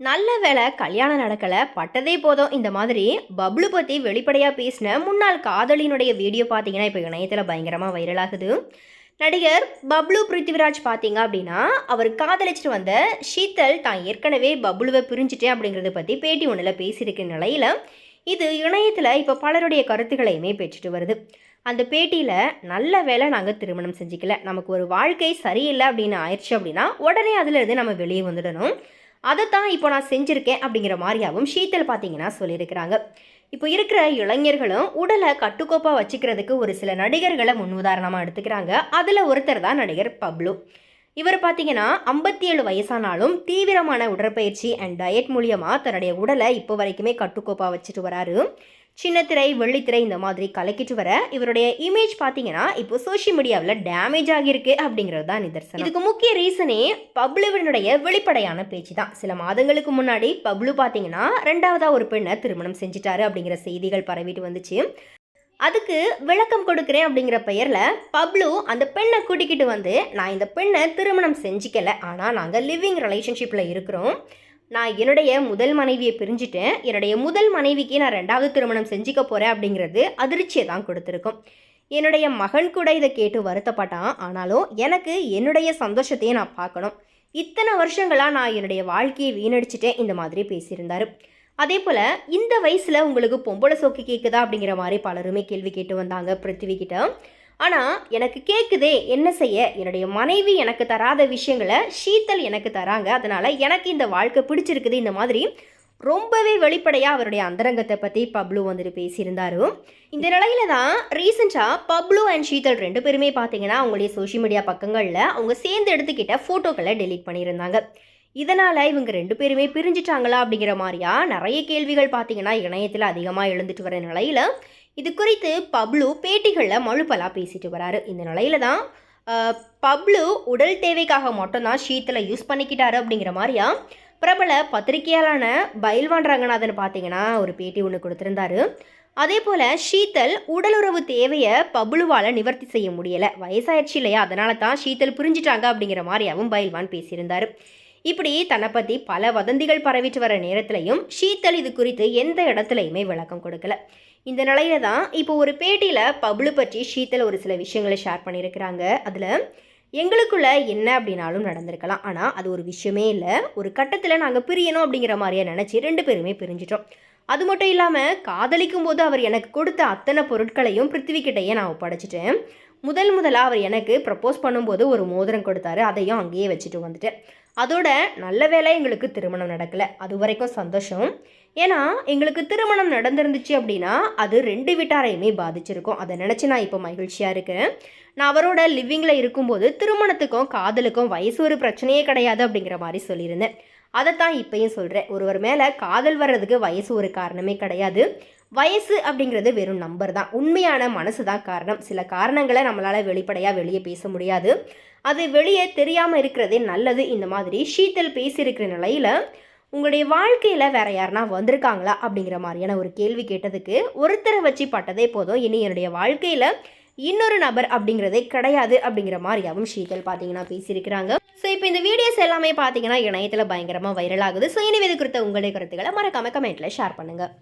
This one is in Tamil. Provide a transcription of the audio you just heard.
நல்ல வேலை கல்யாணம் நடக்கலை பட்டதே போதும். இந்த மாதிரி பப்ளு பற்றி வெளிப்படையாக பேசின முன்னாள் காதலினுடைய வீடியோ பார்த்தீங்கன்னா இப்போ இணையத்தில் பயங்கரமாக வைரலாகுது நடிகர் பப்ளு பிருத்திவிராஜ் பார்த்தீங்க அப்படின்னா அவர் காதலிச்சிட்டு வந்த ஷீத்தல் தான் ஏற்கனவே பப்ளுவை பிரிஞ்சுட்டேன் அப்படிங்கிறத பற்றி பேட்டி ஒன்றில் பேசியிருக்க நிலையில் இது இணையத்தில் இப்போ பலருடைய கருத்துக்களையுமே பெற்றுட்டு வருது. அந்த பேட்டியில் நல்ல வேலை நாங்கள் திருமணம் செஞ்சுக்கல. நமக்கு ஒரு வாழ்க்கை சரியில்லை அப்படின்னு ஆயிடுச்சு அப்படின்னா உடனே அதுலேருந்து நம்ம வெளியே வந்துடணும். அதை தான் இப்போ நான் செஞ்சுருக்கேன் அப்படிங்கிற மாதிரியாகவும் ஷீத்தல் பார்த்தீங்கன்னா சொல்லியிருக்கிறாங்க. இப்போ இருக்கிற இளைஞர்களும் உடலை கட்டுக்கோப்பாக வச்சுக்கிறதுக்கு ஒரு சில நடிகர்களை முன் உதாரணமாக எடுத்துக்கிறாங்க. அதில் ஒருத்தர் தான் நடிகர் பப்ளு. இவர் பார்த்தீங்கன்னா ஐம்பத்தி ஏழு வயசானாலும் தீவிரமான உடற்பயிற்சி அண்ட் டயட் மூலியமாக தன்னுடைய உடலை இப்போ வரைக்குமே கட்டுக்கோப்பாக வச்சுட்டு வராரு. சின்னத்திரை வெள்ளித்திரை இந்த மாதிரி கலக்கிட்டு வர இவருடைய இமேஜ் பார்த்தீங்கன்னா இப்போ சோஷியல் மீடியாவில் டேமேஜ் ஆகியிருக்கு அப்படிங்கிறது தான் நிதர்சனம். இதுக்கு முக்கிய ரீசனே பப்ளுவினுடைய வெளிப்படையான பேச்சு தான். சில மாதங்களுக்கு முன்னாடி பப்ளு பார்த்தீங்கன்னா ரெண்டாவதாக ஒரு பெண்ணை திருமணம் செஞ்சுட்டாரு அப்படிங்கிற செய்திகள் பரவிட்டு வந்துச்சு. அதுக்கு விளக்கம் கொடுக்குறேன் அப்படிங்கிற பெயரில் பப்ளு அந்த பெண்ணை கூட்டிக்கிட்டு வந்து நான் இந்த பெண்ணை திருமணம் செஞ்சுக்கல. ஆனால் நாங்கள் லிவிங் ரிலேஷன்ஷிப்பில் இருக்கிறோம். நான் என்னுடைய முதல் மனைவியை பிரிஞ்சுட்டேன். என்னுடைய முதல் மனைவிக்கு நான் ரெண்டாவது திருமணம் செஞ்சுக்க போகிறேன் அப்படிங்கிறது அதிர்ச்சியை தான் கொடுத்துருக்கோம். என்னுடைய மகன் கூட இதை கேட்டு வருத்தப்பட்டான். ஆனாலும் எனக்கு என்னுடைய சந்தோஷத்தையே நான் பார்க்கணும். இத்தனை வருஷங்களாக நான் என்னுடைய வாழ்க்கையை வீணடிச்சிட்டேன் இந்த மாதிரி பேசியிருந்தார். அதே போல் இந்த வயசில் உங்களுக்கு பொம்பளை சோக்கு கேட்குதா அப்படிங்கிற மாதிரி பலருமே கேள்வி கேட்டு வந்தாங்க. பிருத்திவி கிட்ட ஆனால் எனக்கு கேட்குதே என்ன செய்ய? என்னுடைய மனைவி எனக்கு தராத விஷயங்களை ஷீத்தல் எனக்கு தராங்க. அதனால் எனக்கு இந்த வாழ்க்கை பிடிச்சிருக்குது இந்த மாதிரி ரொம்பவே வெளிப்படையாக அவருடைய அந்தரங்கத்தை பற்றி பப்ளு வந்துட்டு பேசியிருந்தாரு. இந்த நிலையில தான் ரீசெண்டாக பப்ளு அண்ட் ஷீதல் ரெண்டு பேருமே பார்த்தீங்கன்னா அவங்களுடைய சோஷியல் மீடியா பக்கங்களில் அவங்க சேர்ந்து எடுத்துக்கிட்ட ஃபோட்டோக்களை டெலீட் பண்ணியிருந்தாங்க. இதனால் இவங்க ரெண்டு பேருமே பிரிஞ்சிட்டாங்களா அப்படிங்கிற மாதிரியா நிறைய கேள்விகள் பார்த்தீங்கன்னா இணையத்தில் அதிகமாக எழுந்துட்டு வர நிலையில் இது குறித்து பப்ளு பேட்டிகளில் மழுப்பலாக பேசிட்டு வராரு. இந்த நிலையில தான் பப்ளு உடல் தேவைக்காக மட்டும்தான் ஷீத்தலை யூஸ் பண்ணிக்கிட்டாரு அப்படிங்கிற மாதிரியா பிரபல பத்திரிகையாளான பைல்வான் ரங்கநாதன் பார்த்தீங்கன்னா ஒரு பேட்டி ஒன்று கொடுத்துருந்தாரு. அதே போல் ஷீத்தல் உடலுறவு தேவையை பப்ளுவால் நிவர்த்தி செய்ய முடியலை. வயசாயிடுச்சு இல்லையா? அதனால தான் ஷீத்தல் புரிஞ்சிட்டாங்க அப்படிங்கிற மாதிரியாவும் பயில்வான் பேசியிருந்தார். இப்படி தன்னை பற்றி பல வதந்திகள் பரவிட்டு வர நேரத்திலையும் ஷீத்தல் இது குறித்து எந்த இடத்துலையுமே விளக்கம் கொடுக்கல. இந்த நிலையில தான் இப்போ ஒரு பேட்டியில் பப்ளு பற்றி ஷீத்தல் ஒரு சில விஷயங்களை ஷேர் பண்ணியிருக்கிறாங்க. அதில் எங்களுக்குள்ள என்ன அப்படின்னாலும் நடந்திருக்கலாம். ஆனால் அது ஒரு விஷயமே இல்லை. ஒரு கட்டத்தில் நாங்கள் பிரியணும் அப்படிங்கிற மாதிரியே நினச்சி ரெண்டு பேருமே பிரிஞ்சிட்டோம். அது மட்டும் இல்லாமல் காதலிக்கும் போது அவர் எனக்கு கொடுத்த அத்தனை பொருட்களையும் பிருத்திவிக்கிட்டையே நான் ஒப்படைச்சிட்டேன். முதல் முதலாக அவர் எனக்கு ப்ரப்போஸ் பண்ணும்போது ஒரு மோதிரம் கொடுத்தாரு. அதையும் அங்கேயே வச்சுட்டு வந்துட்டேன். அதோட நல்ல வேலை எங்களுக்கு திருமணம் நடக்கலை. அது வரைக்கும் சந்தோஷம். ஏன்னா எங்களுக்கு திருமணம் நடந்திருந்துச்சு அப்படின்னா அது ரெண்டு வீட்டாரையுமே பாதிச்சிருக்கும். அதை நினச்சி நான் இப்போ மகிழ்ச்சியாக இருக்கேன். நான் அவரோட லிவிங்கில் இருக்கும்போது திருமணத்துக்கும் காதலுக்கும் வயசு ஒரு பிரச்சனையே கிடையாது அப்படிங்கிற மாதிரி சொல்லியிருந்தேன். அதைத்தான் இப்பயும் சொல்கிறேன் ஒருவர் மேலே காதல் வர்றதுக்கு வயசு ஒரு காரணமே கிடையாது. வயசு அப்படிங்கிறது வெறும் நம்பர் தான். உண்மையான மனசு தான் காரணம். சில காரணங்களை நம்மளால் வெளிப்படையாக வெளியே பேச முடியாது. அது வெளியே தெரியாமல் இருக்கிறதே நல்லது. இந்த மாதிரி ஷீத்தல் பேசியிருக்கிற நிலையில் உங்களுடைய வாழ்க்கையில் வேற யாருனா வந்திருக்காங்களா அப்படிங்கிற மாதிரியான ஒரு கேள்வி கேட்டதுக்கு ஒருத்தரை வச்சு பட்டதே போதும். இனி என்னுடைய வாழ்க்கையில் இன்னொரு நபர் அப்படிங்கிறதே கிடையாது அப்படிங்கிற மாதிரியாவும் ஷீதல் பார்த்தீங்கன்னா பேசியிருக்கிறாங்க. ஸோ இப்போ இந்த வீடியோஸ் எல்லாமே பார்த்தீங்கன்னா இணையத்தில் பயங்கரமாக வைரல் ஆகுது. ஸோ இனி குறித்த உங்களுடைய கருத்துக்களை மறக்காம கமெண்ட்டில் ஷேர் பண்ணுங்கள்